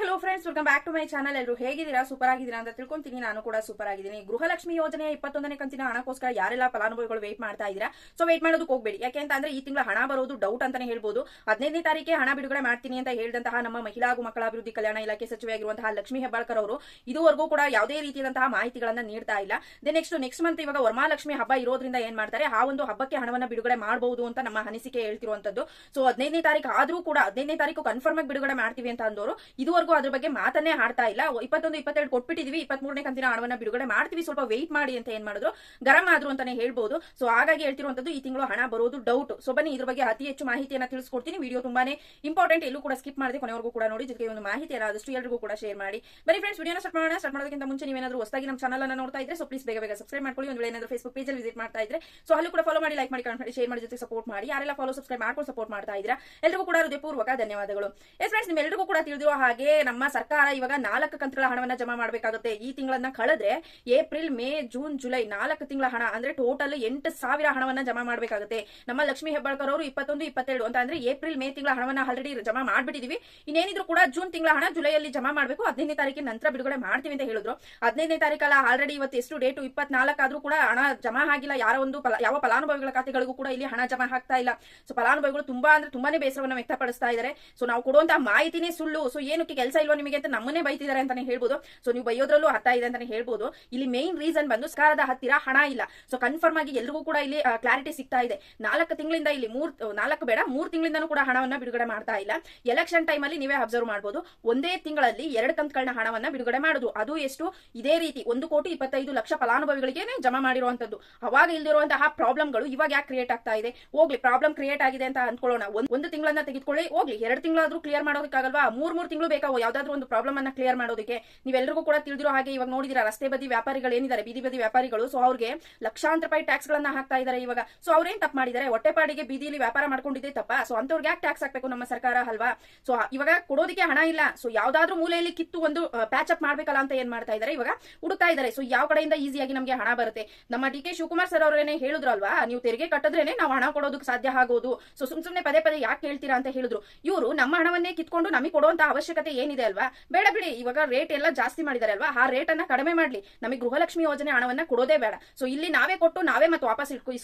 Hello friends welcome back to my channel ಎಲ್ಲರೂ ಹೇಗಿದ್ದೀರಾ? Super ಆಗಿದ್ದೀರಾ ಅಂತ ತಿಳ್ಕೊಂತೀನಿ. ನಾನು ಕೂಡ ಸೂಪರ್ ಆಗಿದ್ದೀನಿ ಗೃಹಲಕ್ಷ್ಮಿ ಯೋಜನೆ ಇಪ್ಪತ್ತೊಂದನೇ ಕಂತಿನ ಹಣಕ್ಕೋಸ್ಕರ ಯಾರೆಲ್ಲ ಫಲಾನುಭವಿಗಳು ವೇಟ್ ಮಾಡ್ತಾ ಇದ್ದೀರಾ? ಸೊ ವೇಟ್ ಮಾಡೋದಕ್ಕೆ ಹೋಗಬೇಡಿ. ಯಾಕೆ ಅಂತ ಅಂದ್ರೆ ಈ ತಿಂಗಳ ಹಣ ಬರೋದು ಡೌಟ್ ಅಂತಾನೆ ಹೇಳ್ಬೋದು. ಹದಿನೈದನೇ ತಾರೀಕೆ ಹಣ ಬಿಡುಗಡೆ ಮಾಡ್ತೀನಿ ಅಂತ ಹೇಳಿದಂತಹ ನಮ್ಮ ಮಹಿಳಾ ಹಾಗೂ ಮಕ್ಕಳ ಅಭಿವೃದ್ಧಿ ಕಲ್ಯಾಣ ಇಲಾಖೆ ಸಚಿವೆಯಾಗಿರುವಂತಹ ಲಕ್ಷ್ಮಿ ಹೆಬ್ಬಾಳ್ಕರ್ ಅವರು ಇದುವರೆಗೂ ಕೂಡ ಯಾವುದೇ ರೀತಿಯಾದಂತಹ ಮಾಹಿತಿಗಳನ್ನ ನೀಡ್ತಾ ಇಲ್ಲ. ದೆ ನೆಕ್ಸ್ಟ್ ನೆಕ್ಸ್ಟ್ ಮಂತ್ ಇವಾಗ ವರಮಹಾಲಕ್ಷ್ಮಿ ಹಬ್ಬ ಇರೋದ್ರಿಂದ ಏನ್ ಮಾಡ್ತಾರೆ? ಆ ಒಂದು ಹಬ್ಬಕ್ಕೆ ಹಣವನ್ನ ಬಿಡುಗಡೆ ಮಾಡಬಹುದು ಅಂತ ನಮ್ಮ ಅನಿಸಿಕೆ ಹೇಳ್ತಿರುವಂತದ್ದು. ಸೊ ಹದಿನೈದನೇ ತಾರೀಕು ಆದ್ರೂ ಕೂಡ ಹದಿನೈದನೇ ತಾರೀಕು ಕನ್ಫರ್ಮ್ ಆಗಿ ಬಿಡುಗಡೆ ಮಾಡ್ತೀವಿ ಅಂತ ಅಂದವರು ಇದುವರೆಗೂ ಅದ್ರ ಬಗ್ಗೆ ಮಾತನ್ನೇ ಆಡ್ತಾ ಇಲ್ಲ. ಇಪ್ಪತ್ತೊಂದು, ಇಪ್ಪತ್ತೆರಡು ಕೊಟ್ಬಿಟ್ಟಿದೀವಿ. ಇಪ್ಪತ್ಮೂರನೇ ಕಂತಿನ ಹಣವನ್ನ ಬಿಡುಗಡೆ ಮಾಡ್ತೀವಿ. ಸ್ವಲ್ಪ ವೆಯ್ಟ್ ಮಾಡಿ ಅಂತ ಏನ್ ಮಾಡಿದ್ರು? ಗರಂ ಆದ್ರು ಅಂತಾನೆ ಹೇಳ್ಬಹುದು ಸೊ ಹಾಗಾಗಿ ಹೇಳ್ತಿರುವಂತದ್ದು ಈ ತಿಂಗಳು ಹಣ ಬರೋದು ಡೌಟ್ ಸೊ ಬನ್ನಿ, ಇದ್ರ ಬಗ್ಗೆ ಅತಿ ಹೆಚ್ಚು ಮಾಹಿತಿಯನ್ನ ತಿಳಿಸ್ಕೊಡ್ತೀನಿ. ವಿಡಿಯೋ ತುಂಬಾನೇ ಇಂಪಾರ್ಟೆಂಟ್ ಎಲ್ಲೂ ಕೂಡ ಸ್ಕಿಪ್ ಮಾಡದೆ ಕೊನೆವರೆಗೂ ಕೂಡ ನೋಡಿ. ಜೊತೆಗೆ ಒಂದು ಮಾಹಿತಿ ಆದಷ್ಟು ಎಲ್ಲರಿಗೂ ಕೂಡ ಶೇರ್ ಮಾಡಿ. ಬರೀ ಫ್ರೆಂಡ್ಸ್ ವಿಡಿಯೋನ ಸ್ಟಾರ್ಟ್ ಮಾಡೋಣ. ಸ್ಟಾರ್ಟ್ ಮಾಡೋದಕ್ಕಿಂತ ಮುಂಚೆ ನೀವೇನಾದ್ರೂ ಹೊಸದಾಗಿ ನಮ್ಮ ಚಾನಲ್ ಅನ್ನ ನೋಡ್ತಾ ಇದ್ರೆ ಸೊ ಪ್ಲೀಸ್ ಬೇಗ ಬೇಗ ಸಬ್ಸ್ಕ್ರೈಬ್ ಮಾಡ್ಕೊಳ್ಳಿ. ಒಂದು ವೇಳೆ ಏನಾದ್ರೂ ಫೇಸ್ಬುಕ್ ಪೇಜಲ್ಲಿ ವಿಸಿಟ್ ಮಾಡ್ತಾ ಇದ್ರೆ ಸೊ ಅಲ್ಲೂ ಕೂಡ ಫಾಲೋ ಮಾಡಿ ಲೈಕ್ ಮಾಡಿ ಕಮೆಂಟ್ ಮಾಡಿ ಶೇರ್ ಮಾಡಿ ಜೊತೆ ಸಪೋರ್ಟ್ ಮಾಡಿ. ಯಾರೆಲ್ಲ ಫಾಲೋ ಸಬ್ಸ್ಕ್ರೈಬ್ ಮಾಡ್ಕೊಂಡು ಸಪೋರ್ಟ್ ಮಾಡ್ತಾ ಇದ್ದೀರಾ ಎಲ್ಲರಿಗೂ ಕೂಡ ಹೃದಯಪೂರ್ವಕ ಧನ್ಯವಾದಗಳು. ಎಸ್ ಫ್ರೆಂಡ್ಸ್ ನಿಮ್ಮೆಲ್ಲರಿಗೂ ಕೂಡ ತಿಳಿದಿರೋ ಹಾಗೆ ನಮ್ಮ ಸರ್ಕಾರ ಇವಾಗ ನಾಲ್ಕು ಕಂತುಗಳ ಹಣವನ್ನ ಜಮಾ ಮಾಡಬೇಕಾಗುತ್ತೆ. ಈ ತಿಂಗಳನ್ನ ಕಳೆದ್ರೆ ಏಪ್ರಿಲ್, ಮೇ, ಜೂನ್, ಜುಲೈ ನಾಲ್ಕು ತಿಂಗಳ ಹಣ ಅಂದ್ರೆ ಟೋಟಲ್ ಎಂಟು ಸಾವಿರ ಹಣವನ್ನ ಜಮಾ ಮಾಡಬೇಕಾಗುತ್ತೆ. ನಮ್ಮ ಲಕ್ಷ್ಮಿ ಹೆಬ್ಬಾಳ್ಕರ್ ಅವರು ಇಪ್ಪತ್ತೊಂದು, ಇಪ್ಪತ್ತೆರಡು ಅಂತ ಅಂದ್ರೆ ಏಪ್ರಿಲ್, ಮೇ ತಿಂಗಳ ಹಣವನ್ನ ಆಲ್ರೆಡಿ ಜಮಾ ಮಾಡ್ಬಿಟ್ಟಿದೀವಿ. ಇನ್ನೇನಿದ್ರು ಕೂಡ ಜೂನ್ ತಿಂಗಳ ಹಣ ಜುಲೈಯಲ್ಲಿ ಜಮಾ ಮಾಡಬೇಕು. ಹದಿನೈದನೇ ತಾರೀಕಿನ ನಂತರ ಬಿಡುಗಡೆ ಮಾಡ್ತೀವಿ ಅಂತ ಹೇಳಿದ್ರು. ಹದಿನೈದನೇ ತಾರೀಕಲ್ಲ ಆಲ್ರೆಡಿ ಇವತ್ತು ಎಷ್ಟು ಡೇಟು? ಇಪ್ಪತ್ನಾಲ್ಕು ಆದ್ರೂ ಕೂಡ ಹಣ ಜಮಾ ಆಗಿಲ್ಲ. ಯಾರ ಒಂದು ಯಾವ ಫಲಾನುಭವಿಗಳ ಖಾತೆಗಳಿಗೂ ಕೂಡ ಇಲ್ಲಿ ಹಣ ಜಮಾ ಆಗ್ತಾ ಇಲ್ಲ. ಸೊ ಫಲಾನುಭವಿಗಳು ತುಂಬಾ ಅಂದ್ರೆ ತುಂಬಾನೇ ಬೇಸರವನ್ನ ವ್ಯಕ್ತಪಡಿಸ್ತಾ ಇದ್ದಾರೆ ಸೊ ನಾವು ಕೊಡುವಂತಹ ಮಾಹಿತಿನೇ ಸುಳ್ಳು. ಸೊ ಏನಕ್ಕೆ ಕೆಲಸ ಇಲ್ವೋ ನಿಮಗೆ ಅಂತ ನಮ್ಮನ್ನೇ ಬೈತಿದ್ದಾರೆ ಅಂತಾನೆ ಹೇಳ್ಬೋದು. ಸೊ ನೀವು ಬೈಯೋದ್ರಲ್ಲೂ ಅರ್ಥ ಇದೆ ಅಂತಾನೆ ಹೇಳ್ಬೋದು. ಇಲ್ಲಿ ಮೇನ್ ರೀಸನ್ ಬಂದು ಸರ್ಕಾರದ ಹತ್ತಿರ ಹಣ ಇಲ್ಲ. ಸೊ ಕನ್ಫರ್ಮ್ ಆಗಿ ಎಲ್ರಿಗೂ ಕೂಡ ಇಲ್ಲಿ ಕ್ಲಾರಿಟಿ ಸಿಗ್ತಾ ಇದೆ. ನಾಲ್ಕು ತಿಂಗಳಿಂದ ಇಲ್ಲಿ ಮೂರ್ ನಾಲ್ಕು ಬೇಡ, ಮೂರ್ ತಿಂಗಳಿಂದನೂ ಕೂಡ ಹಣವನ್ನ ಬಿಡುಗಡೆ ಮಾಡ್ತಾ ಇಲ್ಲ. ಎಲೆಕ್ಷನ್ ಟೈಮ್ ಅಲ್ಲಿ ನೀವೇ ಅಬ್ಸರ್ವ್ ಮಾಡಬಹುದು ಒಂದೇ ತಿಂಗಳಲ್ಲಿ ಎರಡು ಕಂತುಗಳನ್ನ ಹಣವನ್ನ ಬಿಡುಗಡೆ ಮಾಡುದು. ಅದು ಎಷ್ಟು? ಇದೇ ರೀತಿ ಒಂದು ಕೋಟಿ ಇಪ್ಪತ್ತೈದು ಲಕ್ಷ ಫಲಾನುಭವಿಗಳಿಗೆ ಜಮಾ ಮಾಡಿರುವಂತದ್ದು ಅವಾಗ ಇಲ್ದಿರುವಂತಹ ಪ್ರಾಬ್ಲಮ್ಗಳು ಇವಾಗ ಯಾಕೆ ಕ್ರಿಯೇಟ್ ಆಗ್ತಾ ಇದೆ? ಹೋಗ್ಲಿ ಪ್ರಾಬ್ಲಮ್ ಕ್ರಿಯೇಟ್ ಆಗಿದೆ ಅಂತ ಅನ್ಕೊಳ್ಳೋಣ ಒಂದ್- ತಿಂಗಳನ್ನ ತೆಗೆದುಕೊಳ್ಳಿ, ಹೋಗ್ಲಿ. ಎರಡು ತಿಂಗಳಾದ್ರೂ ಕ್ಲಿಯರ್ ಮಾಡೋದಕ್ಕಾಗಲ್ವಾ? ಮೂರ್ ಮೂರ್ ತಿಂಗಳು ಬೇಕಾವು ಯಾವ್ದಾದ್ರು ಒಂದು ಪ್ರಾಬ್ಲಮ್ ಅನ್ನ ಕ್ಲಿಯರ್ ಮಾಡೋದಕ್ಕೆ. ನೀವೆಲ್ಲರಿಗೂ ಕೂಡ ತಿಳಿದಿರೋ ಹಾಗೆ ಇವಾಗ ನೋಡಿದಿರಾ, ರಸ್ತೆ ಬದಿ ವ್ಯಾಪಾರಿಗಳು ಏನಿದ್ದಾರೆ, ಬೀದಿ ಬದಿ ವ್ಯಾಪಾರಿಗಳು. ಸೊ ಅವ್ರಿಗೆ ಲಕ್ಷಾಂತರ ರೂಪಾಯಿ ಟ್ಯಾಕ್ಸ್ ಗಳನ್ನ ಹಾಕ್ತಾ ಇದ್ದಾರೆ ಇವಾಗ. ಸೊ ಅವ್ರೇನ್ ತಪ್ಪು ಮಾಡಿದ್ದಾರೆ? ಹೊಟ್ಟೆಪಾಡಿಗೆ ಬೀದಿಲಿ ವ್ಯಾಪಾರ ಮಾಡ್ಕೊಂಡಿದ್ದೆ ತಪ್ಪ? ಸೊ ಅಂತವ್ರಿಗೆ ಯಾಕೆ ಟ್ಯಾಕ್ಸ್ ಹಾಕ್ಬೇಕು ನಮ್ಮ ಸರ್ಕಾರ ಅಲ್ವಾ? ಸೊ ಇವಾಗ ಕೊಡೋದಕ್ಕೆ ಹಣ ಇಲ್ಲ. ಸೊ ಯಾವ್ದಾದ್ರು ಮೂಲೆಯಲ್ಲಿ ಕಿತ್ತು ಒಂದು ಪ್ಯಾಚ್ ಅಪ್ ಮಾಡ್ಬೇಕಲ್ಲ ಅಂತ ಏನ್ ಮಾಡ್ತಾ ಇದ್ದಾರೆ? ಇವಾಗ ಹುಡುಕ್ತಾ ಇದ್ದಾರೆ. ಸೊ ಯಾವ ಕಡೆಯಿಂದ ಈಸಿಯಾಗಿ ನಮಗೆ ಹಣ ಬರುತ್ತೆ? ನಮ್ಮ ಡಿ ಕೆ ಶಿವಕುಮಾರ್ ಸರ್ ಅವರೇನೆ ಹೇಳಿದ್ರು ಅಲ್ವಾ ನೀವು ತೆರಿಗೆ ಕಟ್ಟಿದ್ರೇನೆ ನಾವು ಹಣ ಕೊಡೋದಕ್ಕೆ ಸಾಧ್ಯ ಆಗೋದು. ಸೊ ಸುಮ್ ಸುಮ್ನೆ ಪದೇ ಪದೇ ಯಾಕೆ ಹೇಳ್ತೀರಾ ಅಂತ ಹೇಳಿದ್ರು. ಇವರು ನಮ್ಮ ಹಣವನ್ನೇ ಕಿತ್ಕೊಂಡು ನಮಗೆ ಕೊಡುವಂತ ಅವಶ್ಯಕತೆ ಏನಿದೆ ಅಲ್ವಾ? ಬೇಡ ಬಿಡಿ, ಇವಾಗ ರೇಟ್ ಎಲ್ಲ ಜಾಸ್ತಿ ಮಾಡಿದ್ದಾರೆ ಅಲ್ವಾ? ಆ ರೇಟ್ ಅನ್ನ ಕಡಿಮೆ ಮಾಡ್ಲಿ. ನಮಗೆ ಗೃಹಲಕ್ಷ್ಮಿ ಯೋಜನೆ ಹಣವನ್ನ ಕೊಡೋದೇ ಬೇಡ. ಸೊ ಇಲ್ಲಿ ನಾವೇ ಕೊಟ್ಟು ನಾವೇ ಮತ್ತೆ ವಾಪಸ್ ಇಟ್ಕೊ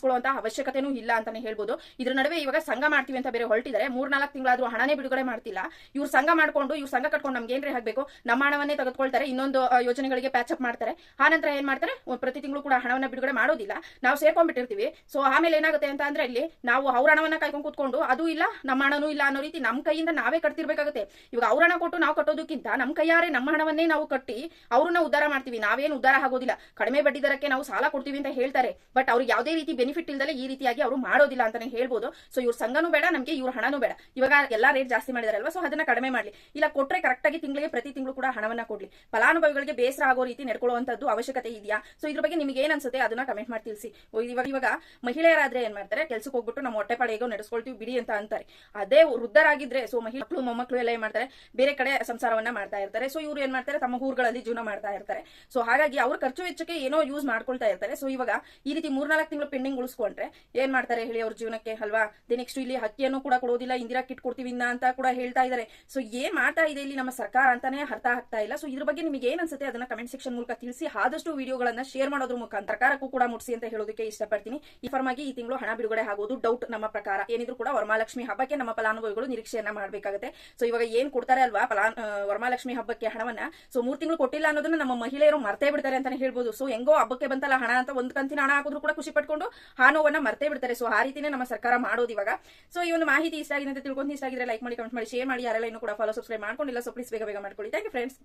ಅವಶ್ಯಕತೆನೂ ಇಲ್ಲ ಅಂತಾನೆ ಹೇಳ್ಬೋದು. ಇದ್ರ ನಡುವೆ ಇವಾಗ ಸಂಘ ಮಾಡ್ತೀವಿ ಅಂತ ಬೇರೆ ಹೊರಟಿದ್ದಾರೆ ಮೂರ್ ನಾಲ್ಕು ತಿಂಗಳಾದ್ರೂ ಹಣನೇ ಬಿಡುಗಡೆ ಮಾಡ್ತಿಲ್ಲ. ಇವ್ರು ಸಂಘ ಮಾಡ್ಕೊಂಡು, ಇವ್ರು ಸಂಘ ಕಟ್ಕೊಂಡು ನಮ್ಗೆ ಏನ್ರಿ ಹಾಕ್ಬೇಕು ನಮ್ಮ ಹಣವನ್ನೇ ತೆಗೆದುಕೊಳ್ತಾರೆ, ಇನ್ನೊಂದು ಯೋಜನೆಗಳಿಗೆ ಪ್ಯಾಚ್ ಅಪ್ ಮಾಡ್ತಾರೆ. ಆ ನಂತರ ಏನ್ ಮಾಡ್ತಾರೆ? ಪ್ರತಿ ತಿಂಗಳು ಕೂಡ ಹಣವನ್ನ ಬಿಡುಗಡೆ ಮಾಡೋದಿಲ್ಲ. ನಾವು ಸೇರ್ಕೊಂಡ್ಬಿಟ್ಟಿರ್ತೀವಿ. ಸೊ ಆಮೇಲೆ ಏನಾಗುತ್ತೆ ಅಂತ ಅಂದ್ರೆ ಇಲ್ಲಿ ನಾವು ಅವ್ರ ಹಣವನ್ನ ಕಾಯ್ಕೊಂಡು ಕೂತ್ಕೊಂಡು, ಅದು ಇಲ್ಲ, ನಮ್ಮ ಹಣನೂ ಇಲ್ಲ ಅನ್ನೋ ರೀತಿ ನಮ್ಮ ಕೈಯಿಂದ ನಾವೇ ಕಟ್ತಿರ್ಬೇಕಾಗುತ್ತೆ. ಇವಾಗ ಅವ್ರ ಹಣ ಕೊಟ್ಟು ನಾವು ಕಟ್ಟೋದಕ್ಕಿಂತ ನಮ್ಮ ಕೈಯಾರೆ ನಮ್ಮ ಹಣವನ್ನೇ ನಾವು ಕಟ್ಟಿ ಅವ್ರನ್ನ ಉದ್ಧಾರ ಮಾಡ್ತೀವಿ. ನಾವೇನು ಉದ್ಧಾರ ಆಗೋದಿಲ್ಲ. ಕಡಿಮೆ ಬಡ್ಡಿ ದರಕ್ಕೆ ನಾವು ಸಾಲ ಕೊಡ್ತೀವಿ ಅಂತ ಹೇಳ್ತಾರೆ. ಬಟ್ ಅವ್ರಿಗೆ ಯಾವುದೇ ರೀತಿ ಬೆನಿಫಿಟ್ ಇಲ್ದಲೆ ಈ ರೀತಿಯಾಗಿ ಅವರು ಮಾಡೋದಿಲ್ಲ ಅಂತಾನೆ ಹೇಳ್ಬೋದು. ಸೊ ಇವ್ರ ಸಂಘನೂ ಬೇಡ, ನಮಗೆ ಇವ್ರ ಹಣನೂ ಬೇಡ. ಇವಾಗ ಎಲ್ಲಾ ರೇಟ್ ಜಾಸ್ತಿ ಮಾಡಿದಾರಲ್ವಾ? ಸೊ ಅದನ್ನ ಕಡಿಮೆ ಮಾಡ್ಲಿ. ಇಲ್ಲ ಕೊಟ್ಟರೆ ಕರೆಕ್ಟ್ ಆಗಿ ತಿಂಗಳಿಗೆ ಪ್ರತಿ ತಿಂಗಳು ಕೂಡ ಹಣವನ್ನ ಕೊಡ್ಲಿ. ಫಲಾನುಭವಿಗಳಿಗೆ ಬೇಸರ ಆಗೋ ರೀತಿ ನಡ್ಕೊಳ್ಳುವಂತದ್ದು ಅವಶ್ಯಕತೆ ಇದೆಯಾ? ಸೊ ಇದ್ರ ಬಗ್ಗೆ ನಿಮಗೆ ಏನ್ ಅನ್ಸುತ್ತೆ ಅದನ್ನ ಕಮೆಂಟ್ ಮಾಡಿ ತಿಳಿಸಿ. ಇವಾಗ ಇವಾಗ ಮಹಿಳೆಯರಾದ್ರೆ ಏನ್ ಮಾಡ್ತಾರೆ? ಕೆಲ್ಸಕ್ಕೆ ಹೋಗ್ಬಿಟ್ಟು ನಮ್ಮ ಹೊಟ್ಟೆ ಹೇಗೋ ನಡೆಸ್ಕೊಳ್ತೀವಿ ಬಿಡಿ ಅಂತ ಅಂತಾರೆ. ಅದೇ ವೃದ್ಧರಾಗಿದ್ರೆ ಸೊ ಮಹಿಳೆಗಳು ಮೊಮ್ಮಕ್ಕಳು ಎಲ್ಲ ಏನ್ ಮಾಡ್ತಾರೆ? ಬೇರೆ ಕಡೆ ಸಂಸಾರವನ್ನ ಮಾಡ್ತಾ ಇರ್ತಾರೆ. ಸೊ ಇವ್ರು ಏನ್ ಮಾಡ್ತಾರೆ? ತಮ್ಮ ಊರುಗಳಲ್ಲಿ ಜೀವನ ಮಾಡ್ತಾ ಇರ್ತಾರೆ. ಸೊ ಹಾಗಾಗಿ ಅವ್ರ ಖರ್ಚು ವೆಚ್ಚಕ್ಕೆ ಏನೋ ಯೂಸ್ ಮಾಡ್ಕೊಳ್ತಾ ಇರ್ತಾರೆ. ಸೊ ಇವಾಗ ಈ ರೀತಿ ಮೂರ್ನಾಲ್ಕು ತಿಂಗಳು ಪೆಂಡಿಂಗ್ ಉಳಿಸ್ಕೊಂಡ್ರೆ ಏನ್ ಮಾಡ್ತಾರೆ ಹೇಳಿ ಅವ್ರ ಜೀವನಕ್ಕೆ? ಅಲ್ವಾ? ದಿ ನೆಕ್ಸ್ಟ್ ಇಲ್ಲಿ ಹಕ್ಕಿಯನ್ನು ಕೂಡ ಕೊಡೋದಿಲ್ಲ, ಇಂದಿರಾ ಕಿಟ್ ಕೊಡ್ತೀವಿ ಅಂತ ಕೂಡ ಹೇಳ್ತಾ ಇದ್ದಾರೆ ಸೊ ಏನ್ ಮಾಡ್ತಾ ಇದೆ ಇಲ್ಲಿ ನಮ್ಮ ಸರ್ಕಾರ ಅಂತಾನೆ ಅರ್ಥ ಆಗ್ತಾ ಇಲ್ಲ. ಸೊ ಇದ್ರ ಬಗ್ಗೆ ನಿಮಗೆ ಏನ್ ಅನ್ಸುತ್ತೆ ಅದನ್ನ ಕಮೆಂಟ್ ಸೆಕ್ಷನ್ ಮೂಲಕ ತಿಳಿಸಿ. ಆದಷ್ಟು ವಿಡಿಯೋಗಳನ್ನ ಶೇರ್ ಮಾಡೋದ್ರ ಮುಖಾಂತರ ಸರ್ಕಾರಕ್ಕೂ ಕೂಡ ಮುಟ್ಸಿ ಅಂತ ಹೇಳೋದಕ್ಕೆ ಇಷ್ಟಪಡ್ತೀನಿ. ಈ ಫರ್ಮಾಗಿ ಈ ತಿಂಗಳು ಹಣ ಬಿಡುಗಡೆ ಆಗೋದು ಡೌಟ್ ನಮ್ಮ ಪ್ರಕಾರ. ಏನಿದ್ರು ಕೂಡ ವರಮಹಾಲಕ್ಷ್ಮಿ ಹಬ್ಬಕ್ಕೆ ನಮ್ಮ ಫಲಾನುಭವಿಗಳು ನಿರೀಕ್ಷೆಯನ್ನ ಮಾಡಬೇಕಾಗುತ್ತೆ. ಸೊ ಇವಾಗ ಏನ್ ಕೊಡ್ತಾರೆ ಅಲ್ವಾ? ವರಮಹಾಲಕ್ಷ್ಮಿ ಹಬ್ಬಕ್ಕೆ ಹಣವನ್ನ ಸೊ ಮೂರ್ ತಿಂಗಳು ಕೊಟ್ಟಿಲ್ಲ ಅನ್ನೋದನ್ನ ನಮ್ಮ ಮಹಿಳೆಯರು ಮರ್ತೇ ಬಿಡ್ತಾರೆ ಅಂತಾನೆ ಹೇಳ್ಬೋದು. ಸೊ ಹೆಂಗೋ ಹಬ್ಬಕ್ಕೆ ಬಂತಲ್ಲ ಹಣ ಅಂತ ಒಂದ್ ಕಂತಿನ ಹಣ ಹಾಕಿದ್ರು ಕೂಡ ಖುಷಿ ಪಟ್ಕೊಂಡು ಆ ನೋವನ್ನ ಮರ್ತೇ ಬಿಡ್ತಾರೆ. ಸೊ ಆ ರೀತಿನೇ ನಮ್ಮ ಸರ್ಕಾರ ಮಾಡೋದು ಇವಾಗ. ಸೊ ಈ ಒಂದು ಮಾಹಿತಿ ಇಷ್ಟ ಆಗಿದೆ ಅಂತ ತಿಳ್ಕೊಂಡು ಇಷ್ಟ ಆಗಿದ್ರೆ ಲೈಕ್ ಮಾಡಿ ಕಮೆಂಟ್ ಮಾಡಿ ಶೇರ್ ಮಾಡಿ. ಯಾರೆಲ್ಲ ಇನ್ನು ಕೂಡ ಫಾಲೋ ಸಬ್ಸ್ಕ್ರೈಬ್ ಮಾಡ್ಕೊಂಡಿಲ್ಲ ಸೊ ಪ್ಲೀಸ್ ಬೇಗ ಬೇಗ ಮಾಡ್ಕೊಳ್ಳಿ. Thank you friends